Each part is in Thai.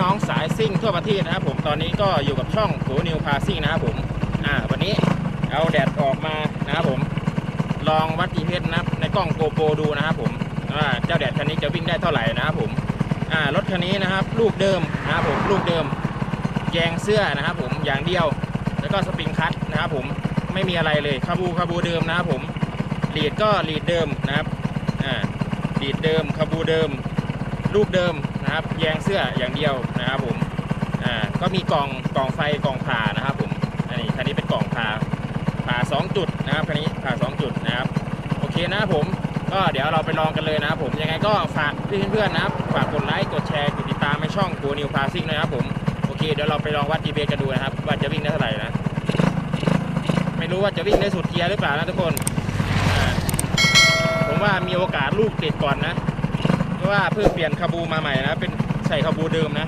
น้องสายซิ่งทั่วประเทศนะครับผมตอนนี้ก็อยู่กับช่องโกนิวพาซิ่งนะครับผมอ่าวันนี้เอาแดดออกมานะครับผม ลองวัด GPS นะครับในกล้องโกโปรดูนะครับผมว่าเจ้าแดดคันนี้จะวิ่งได้เท่าไหร่นะครับผมอ่ารถคันนี้นะครับ ลูกเดิมนะครับผมลูกเดิมแยงเสื้อนะครับผมอย่างเดียว แล้วก็สปริงคัตนะครับผมไม่มีอะไรเลยคาบูคาบูเดิมนะครับผมลีดก็ลีดเดิมนะครับอ่าลีดเดิมคาบูเดิม ลูกเดิมนะครับ แยงเสื้ออย่างเดียวนะครับผมอ่าก็มีกล่องกล่องไฟกล่องผ่านะครับผมอันนี้คันนี้เป็นกล่องผ่าผ่าสองจุดนะครับคันนี้ผ่าสองจุดนะครับโอเคนะผมก็เดี๋ยวเราไปลองกันเลยนะครับผมยังไงก็ฝากเพื่อนๆนะครับฝากกดไลค์กดแชร์กดติดตามในช่องกูนิวพาซิ่งนะครับผมโอเคเดี๋ยวเราไปลองวัด GPS กันดูนะครับว่าจะวิ่งได้เท่าไหร่นะไม่รู้ว่าจะวิ่งได้สุดเกียร์หรือเปล่านะทุกคนผมว่ามีโอกาสลูกติดก่อนนะ ว่าเพิ่งเปลี่ยนคาบูมาใหม่นะ เป็นใส่คาบูเดิมนะ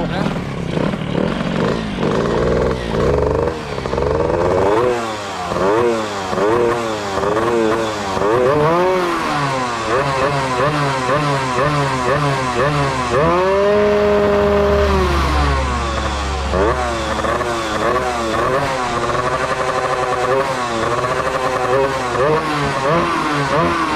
มันตก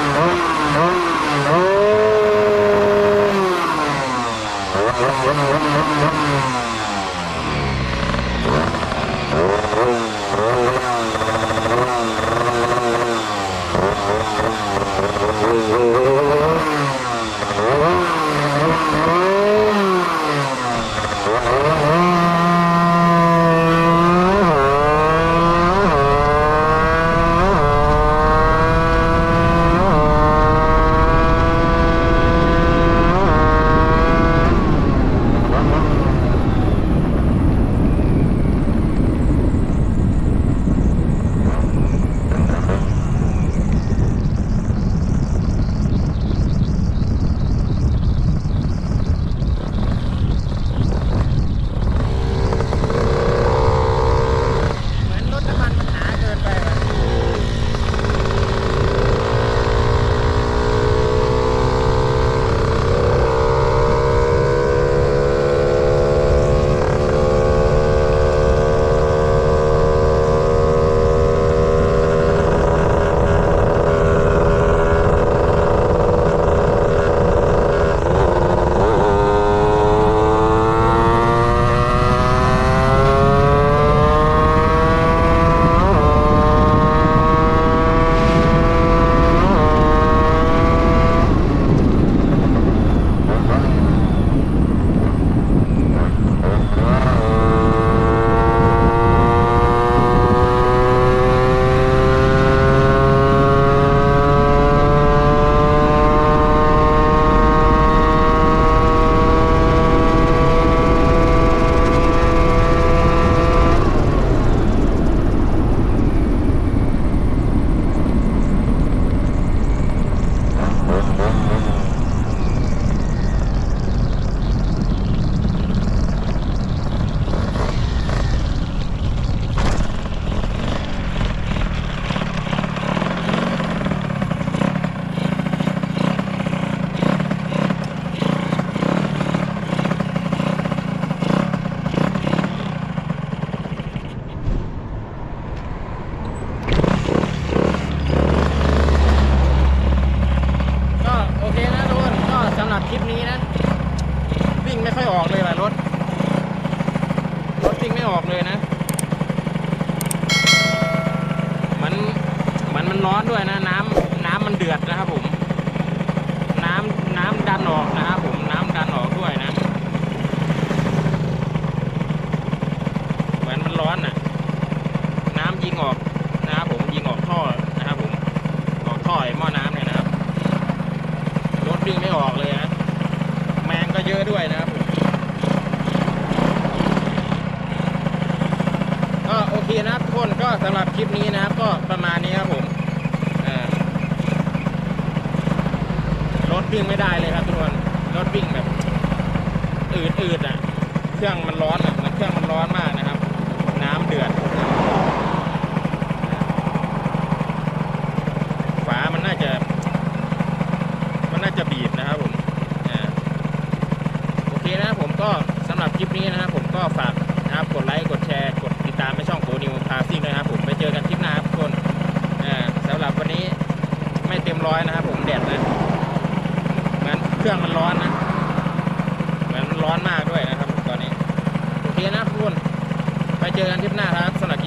อกเลยนะ สำหรับคลิปนี้นะครับ ก็ประมาณนี้ครับผมรถวิ่งไม่ได้เลยครับทุกคนรถวิ่งแบบอืดๆอะ เครื่องมันร้อนอะมันเครื่องมันร้อนมากนะครับ น้ำเดือดฝามันน่าจะ มันน่าจะบีบนะครับผมโอเคนะผมก็สำหรับคลิปนี้นะครับ ผมก็ฝากนะครับกดไลค์ กดแชร์ กดติดตามในาซิ่งด้วยนะครับผมไปเจอกันคลิปหน้าครับทุกคนสำหรับวันนี้ไม่เต็มร้อยนะครับผมแดดนะเหมือนเครื่องมันร้อนนะ เหมือนมันร้อนมากด้วยนะครับตอนนี้ โอเคนะทุกคนไปเจอกันคลิปหน้าครับสำหรับ